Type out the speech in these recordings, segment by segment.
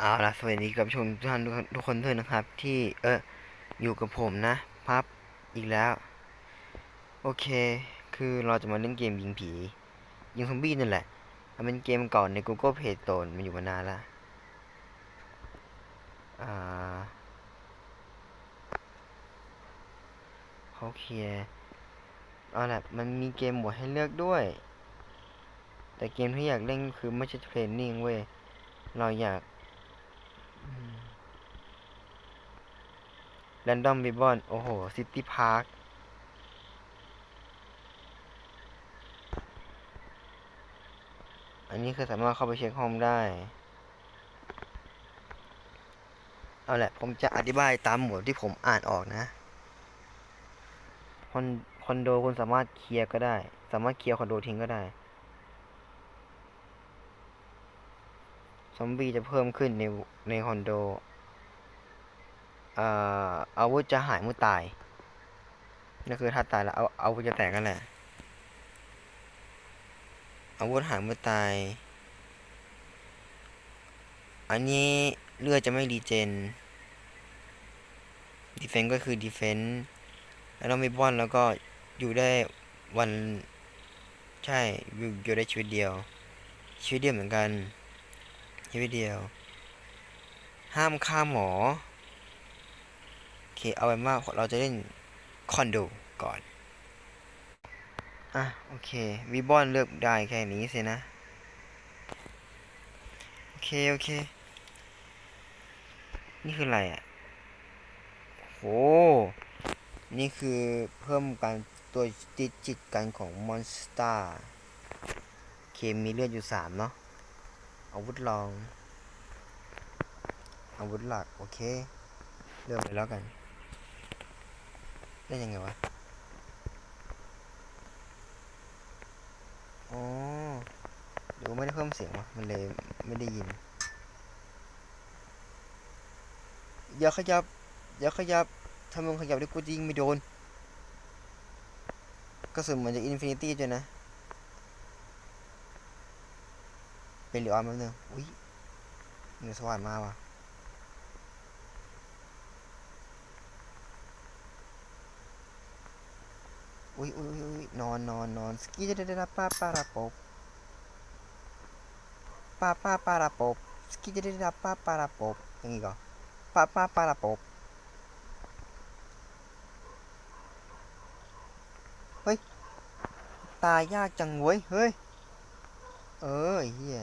เอาละสวัสดีกับชมทุกท่านทุกคนทุกคนด้วยนะครับ ที่เอออยู่กับผมนะพับอีกแล้ว โอเค คือเราจะมาเล่นเกมยิงผี ยิงซอมบี้นั่นแหละ มันเป็นเกมก่อนใน Google Play Store มันอยู่มานานละอ่าเขาเคลียร์เอาละมันมีเกมหมวดให้เลือกด้วย แต่เกมที่อยากเล่นคือไม่ใช่เทรนนิ่งเว้ยเราอยาก แรนดอมบิบอน โอ้โห ซิตี้พาร์ค อันนี้คือสามารถเข้าไปเช็คห้องได้ เอาแหละ ผมจะอธิบายตามหมวดที่ผมอ่านออกนะ คอนคอนโดคุณสามารถเคลียร์ก็ได้ สามารถเคลียร์คอนโดทิ้งก็ได้ ซอมบี้จะเพิ่มขึ้นในในคอนโดอ่ออาวุธจะหายเมื่อตายนั่นคือถ้าตายแล้วเอาอาวุธจะแตกกันแหละอาวุธหายเมื่อตาย อันนี้เลือดจะไม่รีเจนดีเฟน s ์ก็คือดีเฟน s ์แล้วเรามีบอลแล้วก็อยู่ได้วัน ใช่อยู่อยู่ได้ชีวิตเดียวชีวิตเดียวเหมือนกัน ชีวิตเดียว ห้ามฆ่าหมอ โอเค เอาไว้ว่าเราจะเล่นคอนโดก่อน อะ โอเค วิบอนเลือกได้แค่นี้สินะ โอเค โอเค นี่คืออะไรอะโห นี่คือเพิ่มการตัวจิตจิตกันของมอนสเตอร์เคมีเลือดอยู่สามเนาะ อาวุธรอง อาวุธหลัก โอเค เริ่มเลยแล้วกัน ได้ยังไงวะอ๋อหรือว่าไม่ได้เพิ่มเสียงวะมันเลยไม่ได้ยินอย่าขยับ อย่าขยับถ้ามึงขยับได้กูยิงไม่โดนกระสุนเหมือนจะอินฟินิตี้ด้วยนะ เป็นหรือออนแป๊บนึงอุ้ยเงินสว่างมาว่ะอุ้ยอุ้ยอุ้ยนอนนอนนอนสกีจะได้รับป้าปาราปบป้าป้าปาราปบสกีจะได้รับป้าปาราปบอย่างงี้ก่อนป้าป้าปาราปบเฮ้ย ตายยากจังเว้ย เฮ้ย เออไอ้เฮีย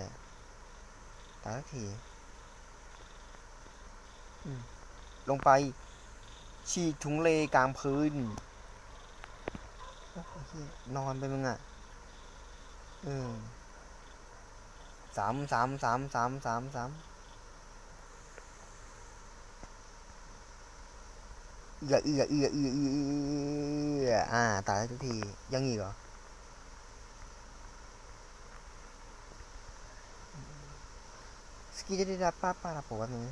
ตายสักทีอืมลงไป ฉีกถุงเลกลางพื้นโอ้โหเหี้ยนอนไปมึงอะเออสามสามสามสามสามสามเอือเอือเอือเอือเอือเอืออ่าตายแล้วทุกที ยังอีกเหรอ กีจะได้รับป้าป้ารับผมว่านึง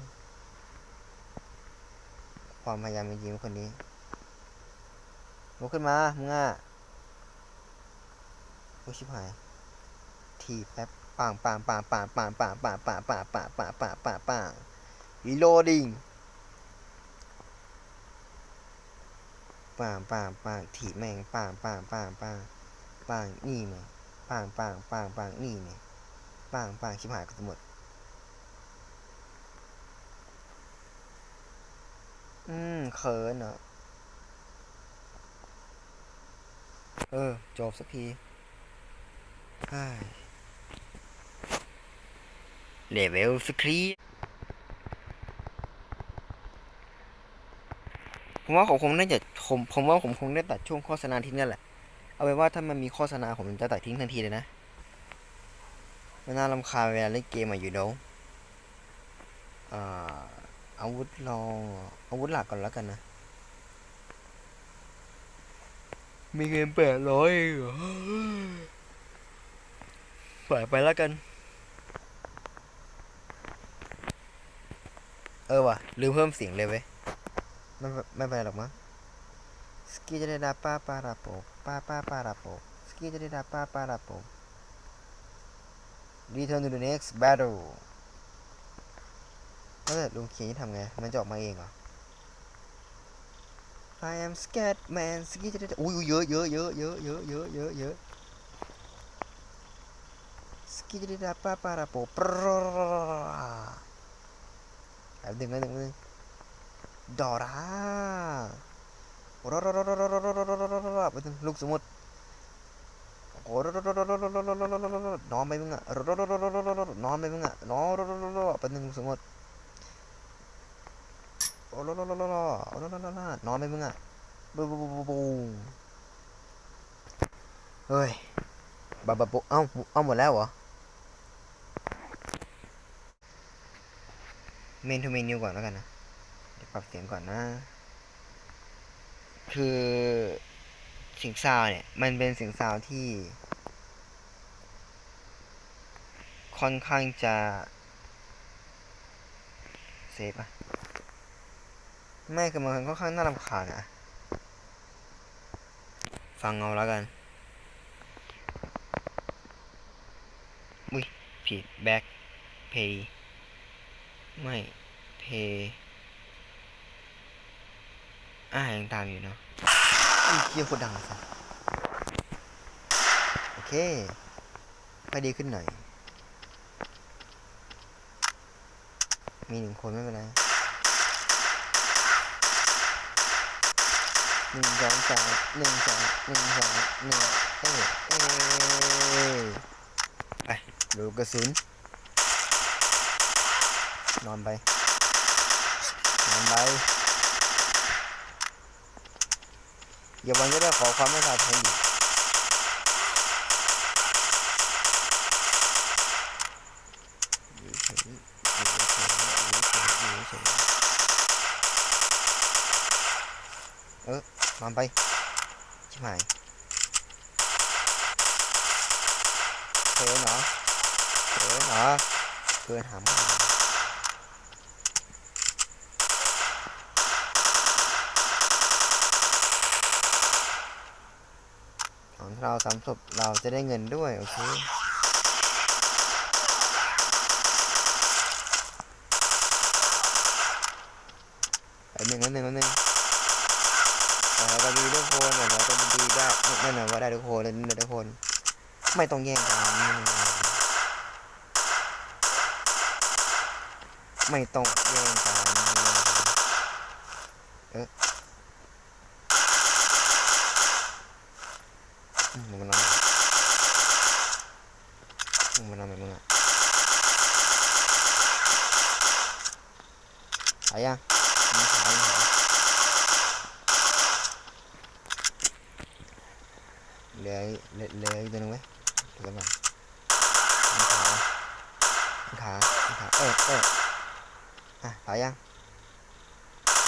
ความพยายามจริงๆคนนี้ลุกขึ้นมามึงอะโอ้ชิบหายทีแป๊บปังปังปังปังปังปังปังปังปังปังปังปังปังปังรีโหลดดิ้งปังปังปังถีแม่งปังปังปังปังปังนี่ไงปังปังปังปังนี่ไงปังปังชิบหายกันหมด อืมเขินเหรอเออ จบสักทีเลเวลสครีผมว่าผมคงน่าจะผมผมว่าผมคงได้ตัดช่วงโฆษณาทิ้งนั่นแหละ เอาไว้ว่าถ้ามันมีโฆษณาผมจะตัดทิ้งทันทีเลยนะมันน่ารำคาญเวลาเล่นเกมอะอยู่เดี๋ยวอ่าอาวุธลอง อาวุธหลักก่อนแล้วกันนะ มีเงินแปดร้อยเหรอปล่อยไปแล้วกัน เออว่ะ ลืมเพิ่มเสียงเลยเว้ยไม่เป็นไม่เป็นไรหรอกมั้งสกีจะได้ดาป้าปาราโปป้าป้าปาราโปสกีจะได้ดาป้าปาราโป Return to the next battle ถ้าเกิดลุงเขียนนี่ทำไง มันจะออกมาเองเหรอ I am scared man สกี้จะได้อุ้ยเยอะเยอะเยอะเยอะเยอะเยอะเย โอ้ลโลลลลอ้โลลลนอนไปยมึงอะบูบูบูบูเฮ้ยบับบับูเอ้าเอาหมดแล้วเหรอเมนทูเมนิวก่อนแล้วกันนะปรับเสียงก่อนนะ คือเสียงซาวเนี่ย มันเป็นเสียงซาวที่ ค่อนข้างจะ เซฟอะ ไม่คือมันค่อนข้างน่ารำคาญอะฟังเอาแล้วกัน อุ้ยผิด back pay ไม่ pay อ่ายังตามอยู่เนาะอุ้ยเคียโคตรดังสัสโอเคไปดีขึ้นหน่อย มีหนึ่งคนไม่เป็นไร หนึ่งสองสามหนึ่งสองหนึ่งสองหนึ่งเอ้เอ้ไปดูกระสุน นอนไป นอนไปอย่าวันก็ได้ขอความเมตตาแทนดิอยู่ อนไปชิบหายเขินเหรอเขินเหรอเกินหามของเราสามศพเราจะได้เงินด้วย โอเคแป๊บหนึ่งแป๊บหนึ่งแป๊บหนึ่ง เราก็ดีทุกคนแต่เราก็ดีได้ไม่นอยว่าได้ทุกคนเลยด้ทุกคน ไม่ต้องแย่งกันไม่ต้องแย่งกันเอออืมมันนอนอืมมันนอนแบบมึงอะหายยังมีขายมีขายเหลือเหลือเหลืออีกตัวหนึงไหมเดี๋ยวก่อนมีขามีขามีขาเออเอออะตายยัง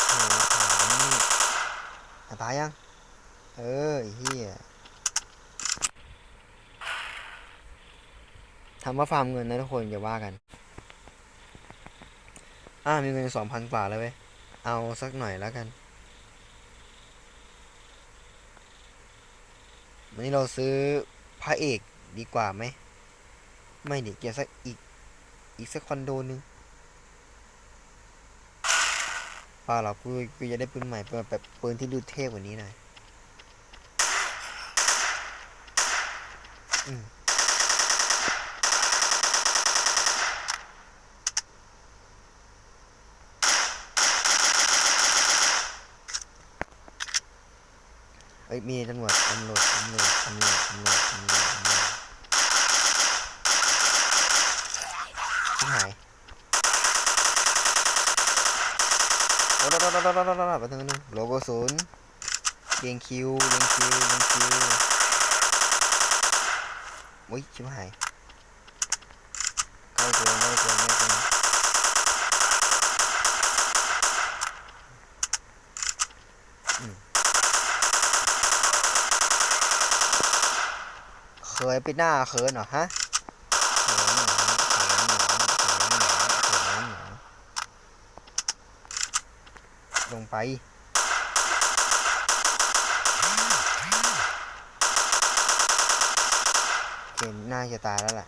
โอ้โหขานี่อะ ตายยัง เออเฮียทำว่าฟาร์มเงินนะทุกคนอย่าว่ากัน อ่ามีเงินสองพันกว่าแล้วเว้ย เอาสักหน่อยแล้วกัน วันนี้เราซื้อพระเอกดีกว่าไหม ไม่ดิเกี่ยวสักอีก อีกสักคอนโดนึง เปล่าหรอกกูกูจะได้ปืนใหม่เป็นแบบปืนที่ดูเท่กว่านี้หน่อยอืมเอ้ยมีตำรวจตำรวจตำรวจตำรวจตำรวจตำรวจตำรวจหายโอ้โหโดดโดดดดดไปตรงนึงโลโก้ศูนย์เรียงคิวเรียงคิวเรียงคิวโอ้ยชิบหายใกล้เกินใกล้เกินใกล้เกินอืมเคยไปหน้าเขินเหรอฮะ ลงไป เห็นหน้าจะตายแล้วล่ะ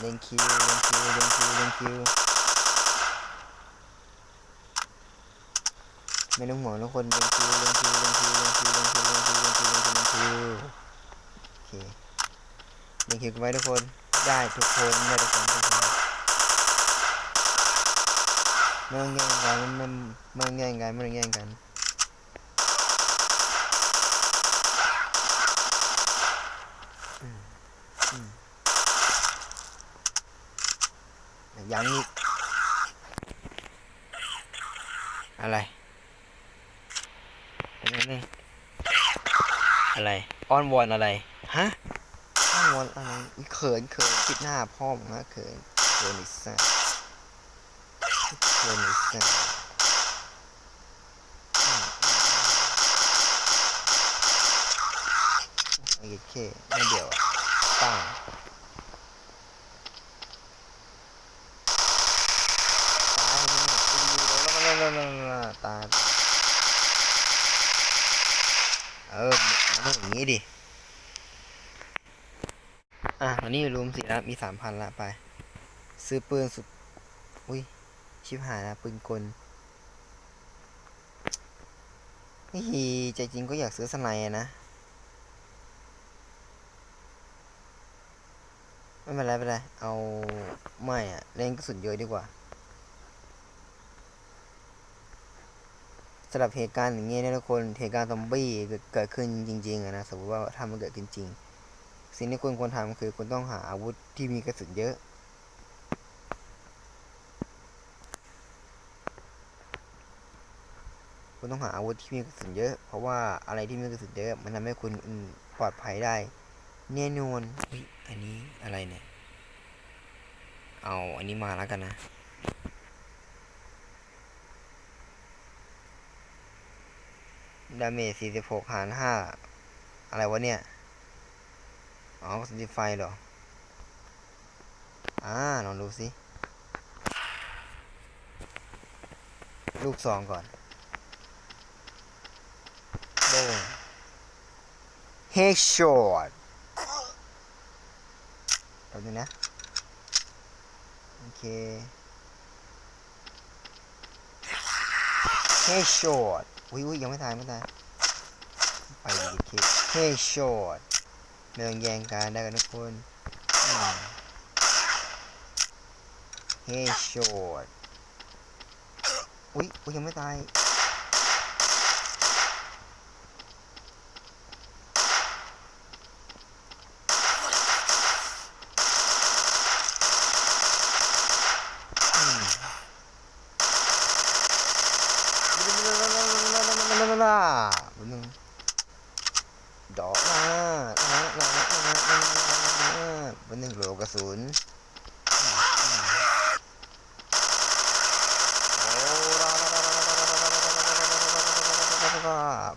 เล่นคิวเล่นคิวเล่นคิวเล่นคิว ไม่ต้องห่วงทุกคนเล่นคิวเล่นคิวเล่นคิวเล่นคิวเล่นคิวเล่นคิวเล่นคิวเล่นคิวเล่นคิวโอเคเล่นคิวกันไว้ทุกคนได้ทุกคนได้ทุกคนทุกคนไม่ต้องแย่งกันไม่ไม่ต้องแย่งกันไม่ต้องแย่งกันอืมอืมยังอีกอะไรนี่นี่อะไร อนวอนอะไร ฮะอ้อนวอนอะไรเขินเขินคิดหน้าพ่อมึงนะเขินเขินอีสัสเขินอีสัสอืมอืมอืมโอเคไม่เดี๋ยวอะปังตายมึงตีอยู่แล้วตายเออมันต้องอย่างนี้ดิ อะวันนี้รวม สิแล้วมีสามพันละไป ซื้อปืนสุด อุ้ย ชิบหายละปืนกลนี่ใจจริงก็อยากซื้อสไนนะไม่เป็นไรไม่เป็นไร เอาไม่อะเล่นกระสุนเยอะดีกว่าสำหรับเหตุการณ์อย่างเงี้ยนะทุกคนเหตุการณ์ซอมบี้เกิดเกิดขึ้นจริงๆอะนะสมมติว่าถ้ามันเกิดจริง สิ่งที่คุณควรทำคือคุณต้องหาอาวุธที่มีกระสุนเยอะคุณต้องหาอาวุธที่มีกระสุนเยอะ เพราะว่าอะไรที่มีกระสุนเยอะ มันทำให้คุณปลอดภัยได้แน่นอนอุ๊ยอันนี้อะไรเนี่ย เอาอันนี้มาแล้วกันนะ ดาเมจ46หาร5อะไรวะเนี่ย อ๋อกระสุนไฟเหรอ อ่า ลองดูสิ ลูกซองก่อนโบงเฮดช็อตแป๊บนึงนะ โอเคเฮดช็อตอุ้ยอุ้ยยังไม่ตายไม่ตายไปดีเคเฮดช็อต เมืองแย่งกันได้กันทุกคนเฮ้ยโชดอุ้ยอุ้ยยังไม่ตาย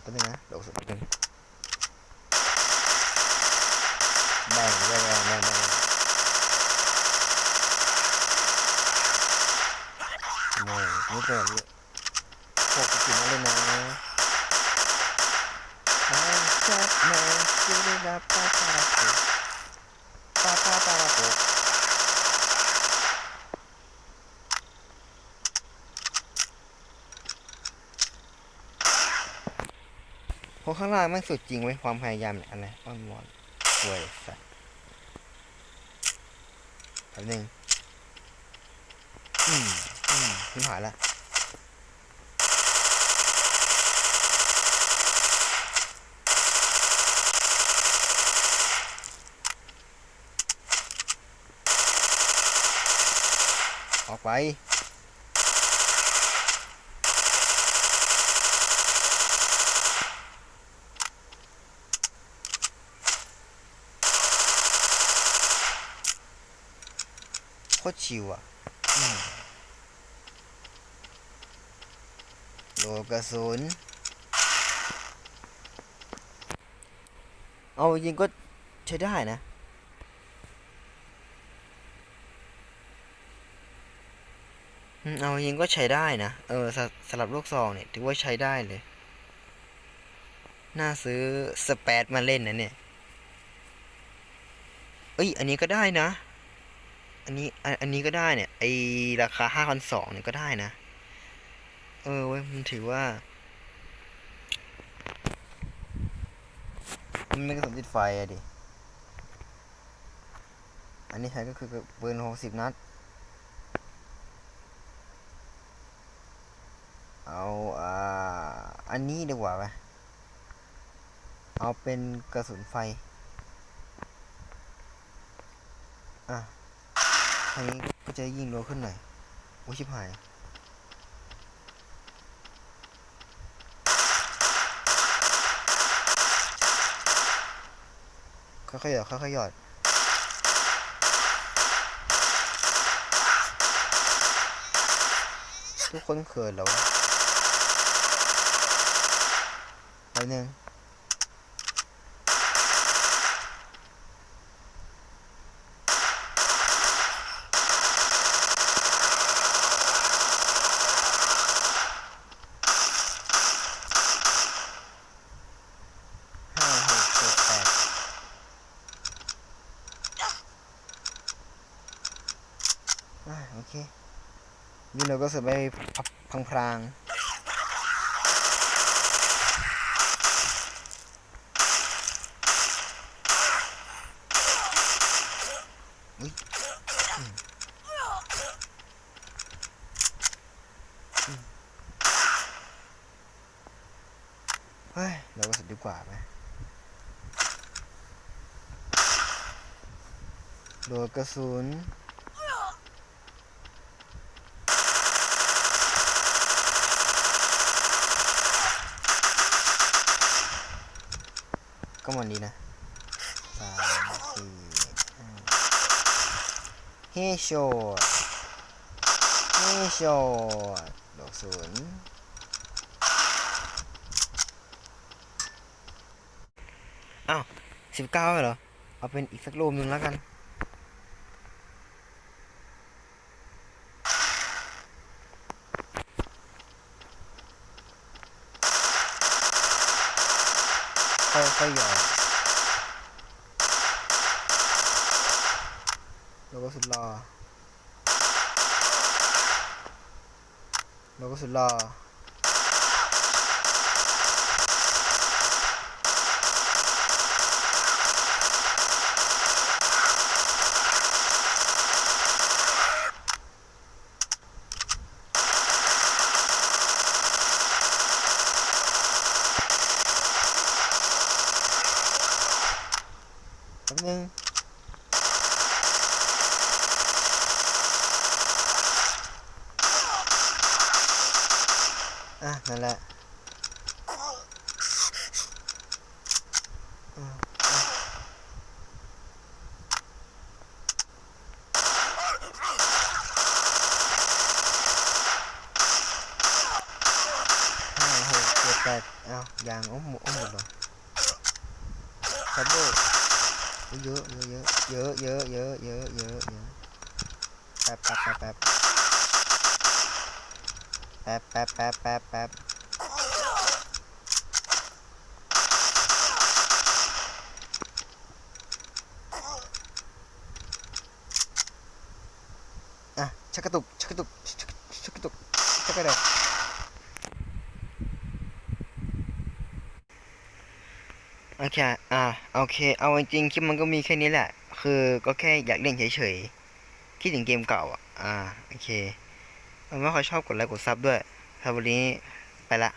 Penting nhá tidak usah penting. พวกข้างล่างมันสุดจริงไว้ความพยายามเนี่ยอะไรอ้อนวอนสวยสัสแป๊บนึงอืมอืมขึ้นหายละออกไป ตรชิวอะโลกระสุน เอาจริงก็ใช้ได้นะเอาจริงก็ใช้ได้นะ เออสสำหรับลูกซองเนี่ยถือว่าใช้ได้เลย น่าซื้อสเปดมาเล่นนะเนี่ย เอ้ย อันนี้ก็ได้นะ อันนี้อันนนี้ก็ได้เนี่ยไอราคาห้าพันสองเนี่ยก็ได้นะ เออเว้ยมันถือว่ามันไม่กระสุนติดไฟอะดิ อันนี้ใช้ก็คือปืนหกสิบนัด เอาอ่าอันนี้ดีกว่าไหมเอาเป็นกระสุนไฟ อะ อันนี้ก็จะยิงเร็วขึ้นหน่อยโอ้ชิบหายค่อยๆหยอดค่อยๆหยอดทุกคนเขินแล้วไปหนึ่งห้าหกเจ็ดแปดอ่าโอเคนี่เราก็เสร็จไปพังพรางเฮ้ยเราก็สุดดีกว่าไหมโดนกระสุน ก็มันดีนะ สามสี่ห้าเฮโชดเฮโชดดอกศูนย์อ้าวสิบเก้าเหรอ เอาเป็นอีกสักรูมหนึ่งแล้วกัน Luego se la อะอะห้าหกเจ็ดแปดเอายางอ้อมหมดอ้ ชักกระตุกชักกระตุกชักกระตุกชักกระเดกโอเคอ่าโอเค เอาจริงๆคลิปมันก็มีแค่นี้แหละ คือก็แค่อยากเล่นเฉยๆคิดถึงเกมเก่าอะอ่าโอเคถ้าไม่ค่อยชอบกดไลค์กดซับด้วยถ้าวันนี้ไปละ